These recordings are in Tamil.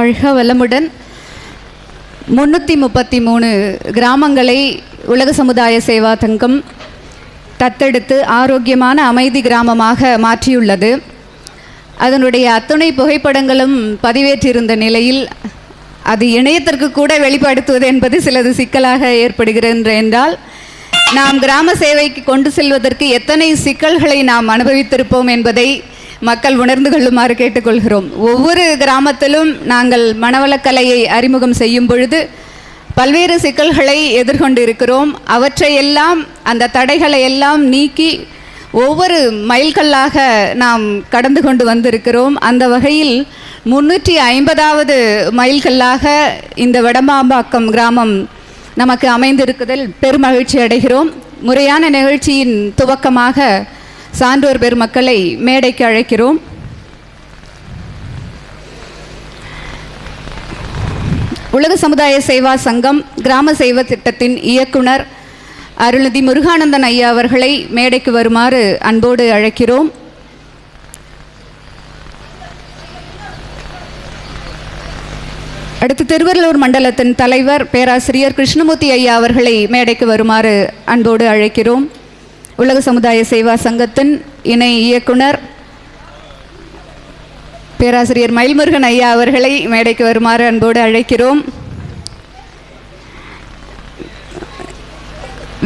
வாழ்க வளமுடன். முன்னூற்றி முப்பத்தி மூணு கிராமங்களை உலக சமுதாய சேவா தங்கம் தத்தெடுத்து ஆரோக்கியமான அமைதி கிராமமாக மாற்றியுள்ளது. அதனுடைய அத்துணை புகைப்படங்களும் பதிவேற்றிருந்த நிலையில் அது இணையத்திற்கு கூட வெளிப்படுத்துவது என்பது சிலது சிக்கலாக ஏற்படுகிறது என்றால் நாம் கிராம சேவைக்கு கொண்டு செல்வதற்கு எத்தனை சிக்கல்களை நாம் அனுபவித்திருப்போம் என்பதை மக்கள் உணர்ந்து கொள்ளுமாறு கேட்டுக்கொள்கிறோம். ஒவ்வொரு கிராமத்திலும் நாங்கள் மனவளக்கலையை அறிமுகம் செய்யும் பொழுது பல்வேறு சிக்கல்களை எதிர்கொண்டு இருக்கிறோம் அவற்றையெல்லாம் அந்த தடைகளை எல்லாம் நீக்கி ஒவ்வொரு மைல்கல்லாக நாம் கடந்து கொண்டு வந்திருக்கிறோம். அந்த வகையில் முன்னூற்றி ஐம்பதாவது மைல்கல்லாக இந்த வடமாம்பாக்கம் கிராமம் நமக்கு அமைந்திருக்குதல் பெருமகிழ்ச்சி அடைகிறோம் முறையான நிகழ்ச்சியின் துவக்கமாக சான்றோர் பெருமக்களை மேடைக்கு அழைக்கிறோம். உலக சமுதாய சேவா சங்கம் கிராம சேவை திட்டத்தின் இயக்குனர் அருள்நிதி முருகானந்தன் ஐயா அவர்களை மேடைக்கு வருமாறு அன்போடு அழைக்கிறோம். அடுத்து திருவள்ளூர் மண்டலத்தின் தலைவர் பேராசிரியர் கிருஷ்ணமூர்த்தி ஐயா அவர்களை மேடைக்கு வருமாறு அன்போடு அழைக்கிறோம். உலக சமுதாய சேவா சங்கத்தின் இணை இயக்குனர் பேராசிரியர் மயில்முருகன் ஐயா அவர்களை மேடைக்கு வருமாறு அன்போடு அழைக்கிறோம்.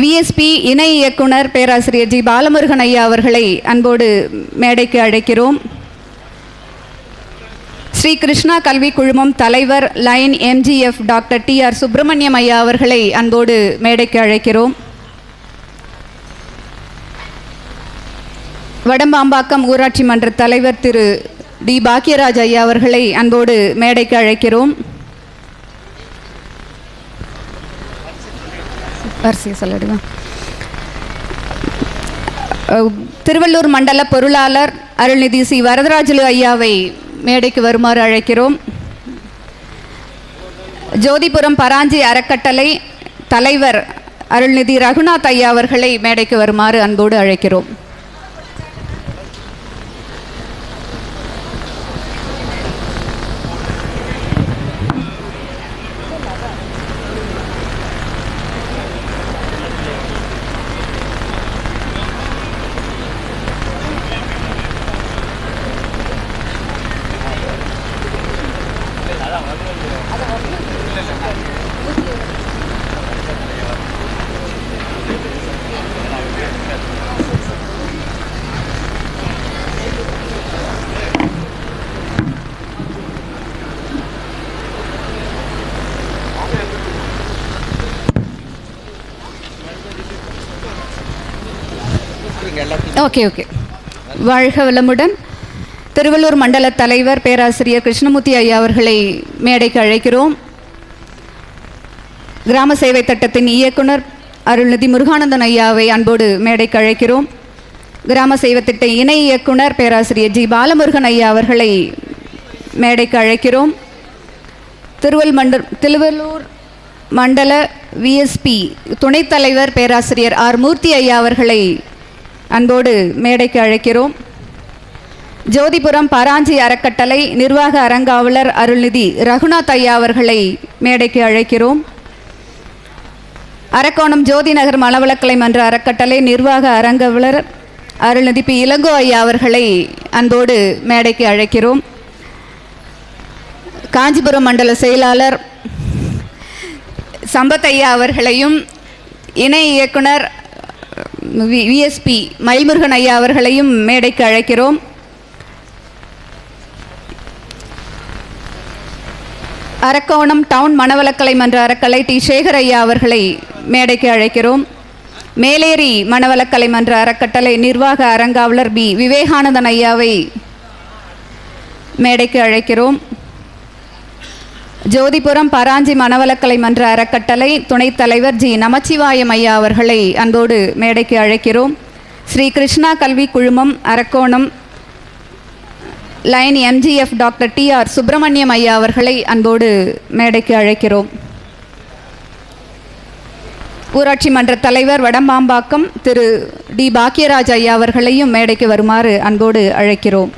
விஎஸ்பி இணை இயக்குனர் பேராசிரியர் ஜி பாலமுருகன் ஐயா அவர்களை அன்போடு மேடைக்கு அழைக்கிறோம். ஸ்ரீ கிருஷ்ணா கல்வி குழுமம் தலைவர் lion MJF doctor T R Subramaniam ஐயா அவர்களை அன்போடு மேடைக்கு அழைக்கிறோம். வடம்பாம்பாக்கம் ஊராட்சி மன்ற தலைவர் திரு டி பாக்கியராஜ் ஐயா அவர்களை அன்போடு மேடைக்கு அழைக்கிறோம். வரிசையை சொல்லிடுங்க திருவள்ளூர் மண்டல பொருளாளர் அருள்நிதி சி வரதராஜலு ஐயாவை மேடைக்கு வருமாறு அழைக்கிறோம். ஜோதிபுரம் பராஞ்சி அறக்கட்டளை தலைவர் அருள்நிதி ரகுநாத் ஐயா அவர்களை மேடைக்கு வருமாறு அன்போடு அழைக்கிறோம். Okay okay. வாழ்க வளமுடன். திருவள்ளூர் மண்டல தலைவர் பேராசிரியர் கிருஷ்ணமூர்த்தி ஐயா அவர்களை மேடைக்கு அழைக்கிறோம். கிராம சேவை திட்டத்தின் இயக்குனர் அருள்நிதி முருகானந்தன் ஐயாவை அன்போடு மேடைக்கு அழைக்கிறோம். கிராம சேவை திட்ட இணை இயக்குனர் பேராசிரியர் ஜி பாலமுருகன் ஐயா அவர்களை மேடைக்கு அழைக்கிறோம். திருவள் மண்ட திருவள்ளூர் மண்டல விஎஸ்பி துணைத் தலைவர் பேராசிரியர் ஆர் மூர்த்தி ஐயா அவர்களை அன்போடு மேடைக்கு அழைக்கிறோம். ஜோதிபுரம் பராஞ்சி அறக்கட்டளை நிர்வாக அரங்காவலர் அருள்நிதி ரகுநாத் ஐயா அவர்களை மேடைக்கு அழைக்கிறோம். அரக்கோணம் ஜோதி நகர் மலவளக்கலை மன்ற அறக்கட்டளை நிர்வாக அரங்கவலர் அருள்நிதி பி. இளங்கோ ஐயா அவர்களை அன்போடு மேடைக்கு அழைக்கிறோம். காஞ்சிபுரம் மண்டல செயலாளர் சம்பத் ஐயா அவர்களையும் இணை இயக்குனர் விஎஸ்பி மயில்முருகன் ஐயா அவர்களையும் மேடைக்கு அழைக்கிறோம். அரக்கோணம் டவுன் மணவளக்கலை மன்ற அறக்கலை டி. சேகர் ஐயா அவர்களை மேடைக்கு அழைக்கிறோம். மேலேரி மணவளக்கலை மன்ற அறக்கட்டளை நிர்வாக அரங்காவலர் பி. விவேகானந்தன் ஐயாவை மேடைக்கு அழைக்கிறோம். ஜோதிபுரம் பராஞ்சி மனவளக்கலை மன்ற அறக்கட்டளை துணைத் தலைவர் ஜி நமச்சிவாயம் ஐயா அவர்களை அன்போடு மேடைக்கு அழைக்கிறோம். ஸ்ரீ கிருஷ்ணா கல்வி குழுமம் Arakkonam lion MJF doctor T R Subramaniam ஐயா அவர்களை அன்போடு மேடைக்கு அழைக்கிறோம். ஊராட்சி மன்ற தலைவர் வடம்பாம்பாக்கம் திரு டி பாக்கியராஜ் ஐயா அவர்களையும் மேடைக்கு வருமாறு அன்போடு அழைக்கிறோம்.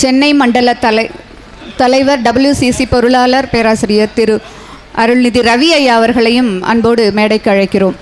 சென்னை மண்டல தலை தலைவர் டபிள்யூசிசி பொருளாளர் பேராசிரியர் திரு அருள்நிதி ரவி ஐயா அவர்களையும் அன்போடு மேடைக்கு அழைக்கிறோம்.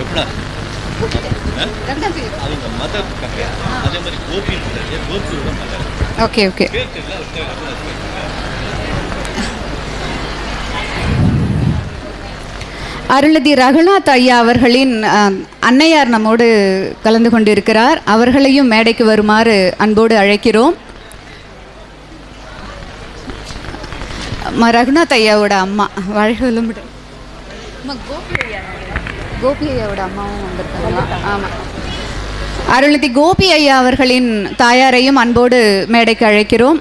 எப்படா அவங்க மதர் அதே மாதிரி கோபி கோபியோட மதர் ஓகே ஓகே. அருளதி அருள்நிதி ரகுநாத் ஐயா அவர்களின் அன்னையார் நம்மோடு கலந்து கொண்டிருக்கிறார். அவர்களையும் மேடைக்கு வருமாறு அன்போடு அழைக்கிறோம். ரகுநாத் ஐயாவோட அம்மா வாழ்களும் கோபி ஐயா. கோபி ஐயாவோட அம்மாவும் வந்திருக்காங்க. ஆமாம் அருள்நிதி கோபி ஐயா அவர்களின் தாயாரையும் அன்போடு மேடைக்கு அழைக்கிறோம்.